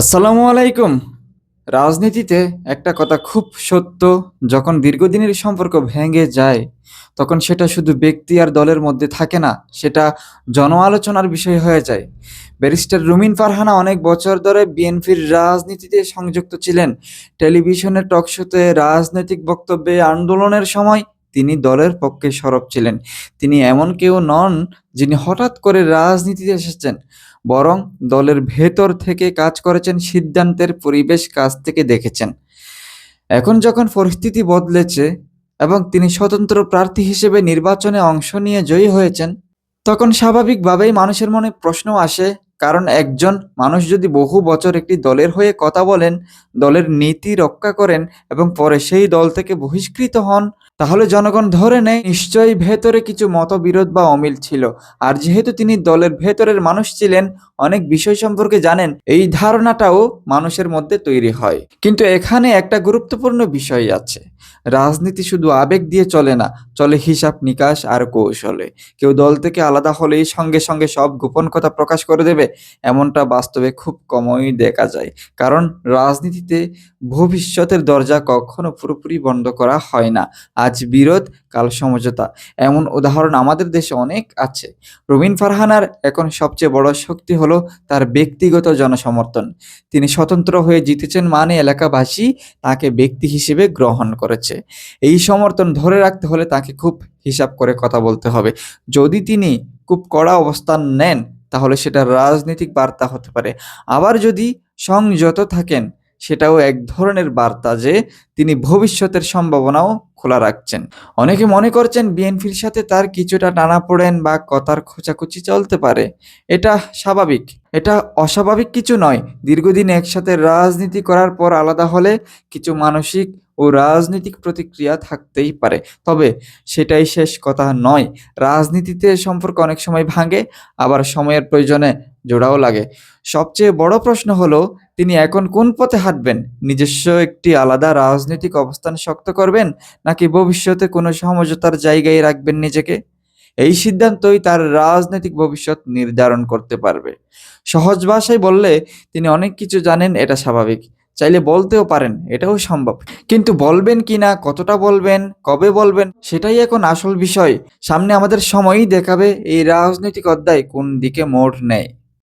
আসসালামু আলাইকুম। রাজনীতিতে একটা কথা খুব সত্য, যখন দীর্ঘদিনের সম্পর্ক ভেঙে যায়, তখন সেটা শুধু ব্যক্তি আর দলের মধ্যে থাকে না, সেটা জন আলোচনার বিষয় হয়ে যায়। ব্যারিস্টার রুমিন ফারহানা অনেক বছর ধরে বিএনপির রাজনীতিতে সংযুক্ত ছিলেন। টেলিভিশনের টকশোতে রাজনৈতিক বক্তব্যে আন্দোলনের সময় তিনি দলের পক্ষে সরব ছিলেন। তিনি এমন কেউ নন যিনি হঠাৎ করে রাজনীতিতে এসেছেন, বরং দলের ভেতর থেকে কাজ করেছেন, সিদ্ধান্তের পরিবেশ কাছ থেকে দেখেছেন। এখন যখন পরিস্থিতি বদলেছে এবং তিনি স্বতন্ত্র প্রার্থী হিসেবে নির্বাচনে অংশ নিয়ে জয়ী হয়েছেন, তখন স্বাভাবিকভাবেই মানুষের মনে প্রশ্ন আসে কারণ একজন মানুষ যদি বহু বছর একটি দলের হয়ে কথা বলেন, দলের নীতি রক্ষা করেন এবং পরে সেই দল থেকে বহিষ্কৃত হন, তাহলে জনগণ ধরে নেয় নিশ্চয়ই ভেতরে কিছু মতবিরোধ বা অমিল ছিল। আর যেহেতু তিনি দলের ভেতরের মানুষ ছিলেন, অনেক বিষয় সম্পর্কে জানেন, এই ধারণাটাও মানুষের মধ্যে তৈরি হয়। কিন্তু এখানে একটা গুরুত্বপূর্ণ বিষয় আছে। রাজনীতি শুধু আবেগ দিয়ে চলে না, চলে হিসাব নিকাশ আর কৌশলে। কেউ দল থেকে আলাদা হলেই সঙ্গে সঙ্গে সব গোপন কথা প্রকাশ করে দেবে, এমনটা বাস্তবে খুব কমই দেখা যায়। কারণ রাজনীতিতে ভবিষ্যতের দরজা কখনো পুরোপুরি বন্ধ করা হয় না। আজ বিরোধ, কাল সমঝোতা। এমন উদাহরণ আমাদের দেশে অনেক আছে। রবিন ফারহানার এখন সবচেয়ে বড় শক্তি হলো তার ব্যক্তিগত জনসমর্থন। তিনি স্বতন্ত্র হয়ে জিতেছেন মানে এলাকাবাসী তাকে ব্যক্তি হিসেবে গ্রহণ করেছে। এই সমর্থন ধরে রাখতে হলে তাকে খুব হিসাব করে কথা বলতে হবে। যদি তিনি খুব কড়া অবস্থান নেন, তাহলে সেটা রাজনৈতিক বার্তা হতে পারে। আবার যদি সংযত থাকেন, সেটাও এক ধরনের বার্তা যে তিনি ভবিষ্যতের সম্ভাবনাও খোলা রাখছেন। অনেকে মনে করছেন বিএনপির সাথে তার কিছুটা টানাপোড়েন বা কথার খোঁচাখুচি চলতে পারে। এটা স্বাভাবিক। এটা অস্বাভাবিক কিছু নয়। দীর্ঘদিন একসাথে রাজনীতি করার পর আলাদা হলে কিছু মানসিক ও রাজনৈতিক প্রতিক্রিয়া থাকতেই পারে। তবে সেটাই শেষ কথা নয়। রাজনীতিতে সম্পর্ক অনেক সময় ভাঙে, আবার সময়ের প্রয়োজনে জোড়াও লাগে। সবচেয়ে বড় প্রশ্ন হলো, তিনি এখন কোন পথে হাঁটবেন? নিজস্ব একটি আলাদা রাজনৈতিক অবস্থান শক্ত করবেন, নাকি ভবিষ্যতে কোনো সমঝোতার জায়গায় রাখবেন নিজেকে? এই সিদ্ধান্তই তার রাজনৈতিক ভবিষ্যৎ নির্ধারণ করতে পারবে। সহজ ভাষায় বললে তিনি অনেক কিছু জানেন, এটা স্বাভাবিক। চাইলে বলতেও পারেন, এটাও সম্ভব। কিন্তু বলবেন কি না, কতটা বলবেন, কবে বলবেন, সেটাই এখন আসল বিষয়। সামনে আমাদের সময়ই দেখাবে এই রাজনৈতিক অধ্যায় কোন দিকে মোড় নেয়।